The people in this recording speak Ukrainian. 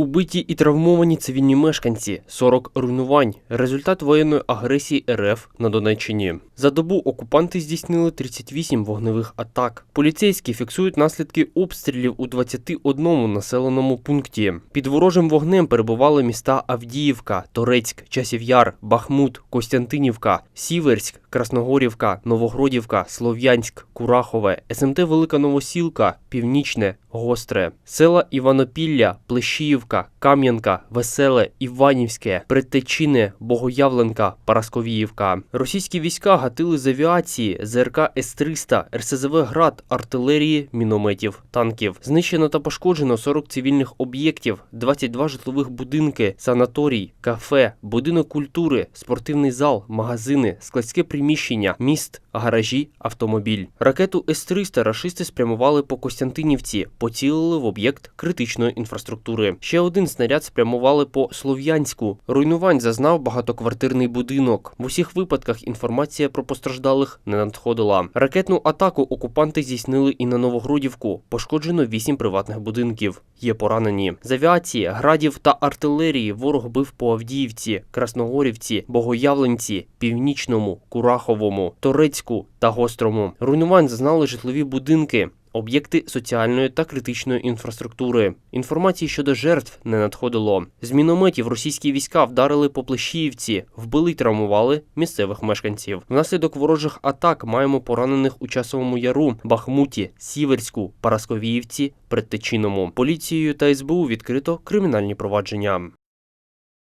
Убиті і травмовані цивільні мешканці, 40 руйнувань. Результат воєнної агресії РФ на Донеччині. За добу окупанти здійснили 38 вогневих атак. Поліцейські фіксують наслідки обстрілів у 21 населеному пункті. Під ворожим вогнем перебували міста Авдіївка, Торецьк, Часів'яр, Бахмут, Костянтинівка, Сіверськ, Красногорівка, Новогродівка, Слов'янськ, Курахове, СМТ Велика Новосілка, Північне, Гостре, села Іванопілля, Плещіївка, Кам'янка, Веселе, Іванівське, Предтечине, Богоявленка, Парасковіївка. Російські війська гатили з авіації, ЗРК С-300, РСЗВ «Град», артилерії, мінометів, танків. Знищено та пошкоджено 40 цивільних об'єктів, 22 житлових будинки, санаторій, кафе, будинок культури, спортивний зал, магазини, складське приміщення, міст, гаражі, автомобіль. Ракету С-300 рашисти спрямували по Костянтинівці, поцілили в об'єкт критичної інфраструктури. Ще один снаряд спрямували по Слов'янську. Руйнувань зазнав багатоквартирний будинок. В усіх випадках інформація про постраждалих не надходила. Ракетну атаку окупанти здійснили і на Новогродівку. Пошкоджено вісім приватних будинків. Є поранені. З авіації, градів та артилерії ворог бив по Авдіївці, Красногорівці, Богоявленці, Північному, Кураховому, Торецьку та Гострому. Руйнувань зазнали житлові будинки. Об'єкти соціальної та критичної інфраструктури. Інформації щодо жертв не надходило. З мінометів російські війська вдарили по Плещіївці, вбили й травмували місцевих мешканців. Внаслідок ворожих атак маємо поранених у часовому яру, Бахмуті, Сіверську, Парасковіївці, Предтечиному. Поліцією та СБУ відкрито кримінальні провадження.